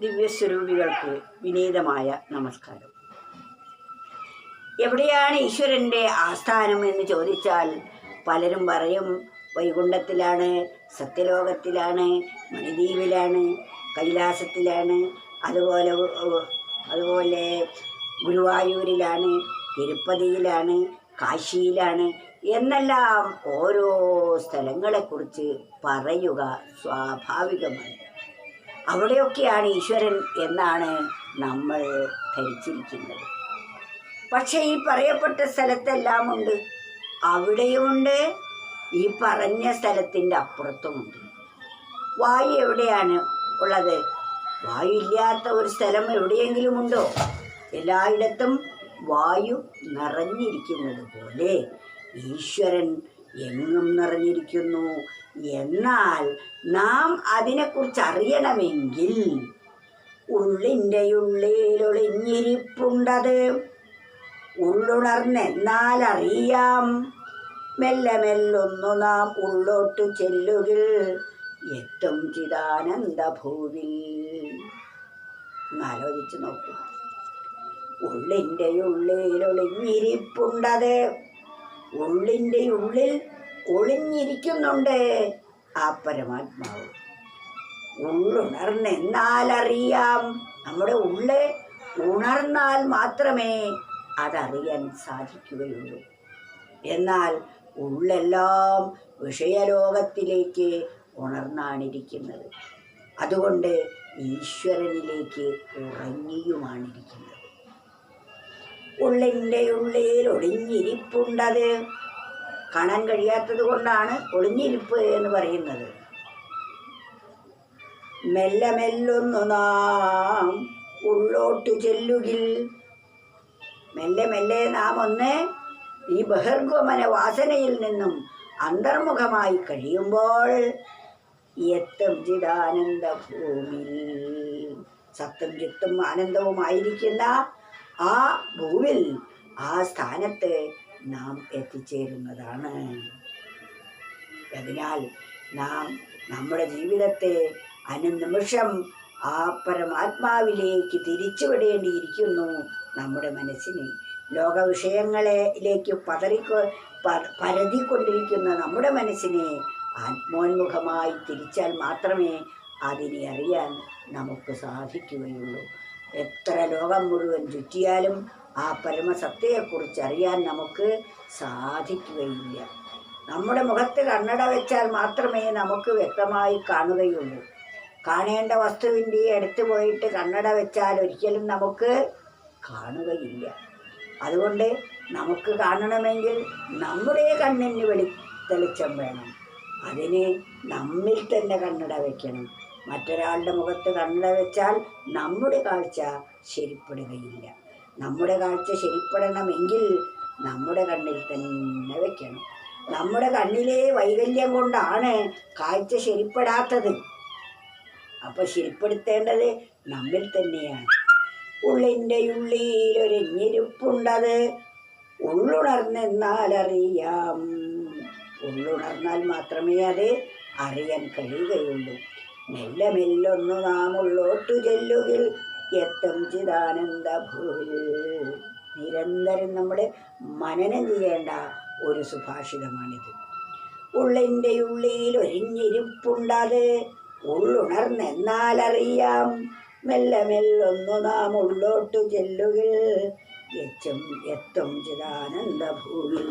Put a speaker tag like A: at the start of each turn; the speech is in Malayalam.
A: ദിവ്യസ്വരൂപികൾക്ക് വിനീതമായ നമസ്കാരം. എവിടെയാണ് ഈശ്വരന്റെ ആസ്ഥാനം എന്ന് ചോദിച്ചാൽ പലരും പറയും വൈകുണ്ഠത്തിലാണ് സത്യലോകത്തിലാണ് മണിദ്വീപിലാണ് കൈലാസത്തിലാണ് അതുപോലെ അതുപോലെ ഗുരുവായൂരിലാണ് തിരുപ്പതിയിലാണ് കാശിയിലാണ് എന്നെല്ലാം ഓരോ സ്ഥലങ്ങളെക്കുറിച്ച് പറയുക സ്വാഭാവികമാണ്. അവിടെയൊക്കെയാണ് ഈശ്വരൻ എന്നാണ് നമ്മൾ ധരിച്ചിരിക്കുന്നത്. പക്ഷേ ഈ പറയപ്പെട്ട സ്ഥലത്തെല്ലാം ഉണ്ട് അവിടെയുമുണ്ട് ഈ പറഞ്ഞ സ്ഥലത്തിന്റെ അപ്പുറത്തുമുണ്ട്. വായു എവിടെയാണ് ഉള്ളത്? വായു ഇല്ലാത്ത ഒരു സ്ഥലം എവിടെയെങ്കിലും ഉണ്ടോ എല്ലായിടത്തും വായു നിറഞ്ഞിരിക്കുന്നത് പോലെ ഈശ്വരൻ എങ്ങും നിറഞ്ഞിരിക്കുന്നു. എന്നാൽ നാം അതിനെക്കുറിച്ച് അറിയണമെങ്കിൽ ഉള്ളിന്റെ ഉള്ളിലൊളിഞ്ഞിരിപ്പുണ്ടത് ഉള്ളുണർന്നെന്നാൽ അറിയാം മെല്ലെ മെല്ലൊന്നു നാം ഉള്ളോട്ട് ചെല്ലുകിൽ എത്തും ചിദാനന്ദഭൂവിൽ. എന്നാലോചിച്ച് നോക്കൂ. ഉള്ളിന്റെ ഉള്ളിലൊളിഞ്ഞിരിപ്പുണ്ടത് ഉള്ളിന്റെ ഉള്ളിൽ ഒളിഞ്ഞിരിക്കുന്നുണ്ട് ആ പരമാത്മാവ്. ഉള്ളുണർന്നെന്നാൽ അറിയാം നമ്മുടെ ഉള്ള് ഉണർന്നാൽ മാത്രമേ അതറിയാൻ സാധിക്കുകയുള്ളൂ. എന്നാൽ ഉള്ളെല്ലാം വിഷയലോകത്തിലേക്ക് ഉണർന്നാണിരിക്കുന്നത്. അതുകൊണ്ട് ഈശ്വരനിലേക്ക് ഉറങ്ങിയുമാണിരിക്കുന്നത്. ഉള്ളിന്റെ ഉള്ളിൽ ഒളിഞ്ഞിരിപ്പുണ്ടത് കാണാൻ കഴിയാത്തത് കൊണ്ടാണ് ഒളിഞ്ഞിരിപ്പ് എന്ന് പറയുന്നത്. മെല്ലെ മെല്ലൊന്നു നാം ഉള്ളോട്ടു ചെല്ലുകിൽ. മെല്ലെ മെല്ലെ നാം ഒന്ന് ഈ ബഹിർഗമന വാസനയിൽ നിന്നും അന്തർമുഖമായി കഴിയുമ്പോൾ എത്തും ചിദാനന്ദ ഭൂമി സത്തും ചിത്തും ആനന്ദവുമായിരിക്കുന്ന ആ ഭൂവിൽ ആ സ്ഥാനത്ത് നാം എത്തിച്ചേരുന്നതാണ്. അതിനാൽ നാം നമ്മുടെ ജീവിതത്തെ അനുനിമിഷം ആ പരമാത്മാവിലേക്ക് തിരിച്ചുവിടേണ്ടിയിരിക്കുന്നു നമ്മുടെ മനസ്സിനെ. ലോക വിഷയങ്ങളിലേക്ക് പതറിക്കൊ പരതിക്കൊണ്ടിരിക്കുന്ന നമ്മുടെ മനസ്സിനെ ആത്മോന്മുഖമായി തിരിച്ചാൽ മാത്രമേ അതിനെ അറിയാൻ നമുക്ക് സാധിക്കുകയുള്ളൂ. എത്ര ലോകം മുഴുവൻ ചുറ്റിയാലും ആ പരമസത്തയെക്കുറിച്ച് അറിയാൻ നമുക്ക് സാധിക്കുകയില്ല. നമ്മുടെ മുഖത്ത് കണ്ണട വെച്ചാൽ മാത്രമേ നമുക്ക് വ്യക്തമായി കാണുകയുള്ളൂ. കാണേണ്ട വസ്തുവിന്റെ അടുത്ത് പോയിട്ട് കണ്ണട വെച്ചാൽ ഒരിക്കലും നമുക്ക് കാണുകയില്ല. അതുകൊണ്ട് നമുക്ക് കാണണമെങ്കിൽ നമ്മുടെ കണ്ണിന് വെളി തെളിച്ചം വേണം. അതിന് നമ്മിൽ തന്നെ കണ്ണട വെക്കണം. മറ്റൊരാളുടെ മുഖത്ത് കണ്ണ വെച്ചാൽ നമ്മുടെ കാഴ്ച ശരിപ്പെടുകയില്ല. നമ്മുടെ കാഴ്ച ശരിപ്പെടണമെങ്കിൽ നമ്മുടെ കണ്ണിൽ തന്നെ വെക്കണം. നമ്മുടെ കണ്ണിലെ വൈകല്യം കൊണ്ടാണ് കാഴ്ച ശരിപ്പെടാത്തത്. അപ്പൊ ശരിപ്പെടുത്തേണ്ടത് നമ്മിൽ തന്നെയാണ്. ഉള്ളിന്റെ ഉള്ളിലൊരിഞ്ഞിരിപ്പുണ്ടത് ഉള്ളുണർന്നെന്നാൽ അറിയാം ഉള്ളുണർന്നാൽ മാത്രമേ അത് അറിയാൻ കഴിയുകയുള്ളൂ. മെല്ലെ മെല്ലൊന്നു നാം ഉള്ളോട്ടു ചെല്ലുകിൽ എത്തും ചിതാനന്ദ ഭൂവിൽ നിരന്തരം നമ്മൾ മനനം ചെയ്യേണ്ട ഒരു സുഭാഷിതമാണിത്. ഉള്ളിന്റെ ഉള്ളിയിൽ ഒരിഞ്ഞിരിപ്പുണ്ടത്. ഉള്ളുണർന്നെന്നാൽ മെല്ലെ മെല്ലൊന്നു നാം ഉള്ളോട്ടു ചെല്ലുകിൽ എച്ചും എത്തും ചിതാനന്ദ ഭൂവിൽ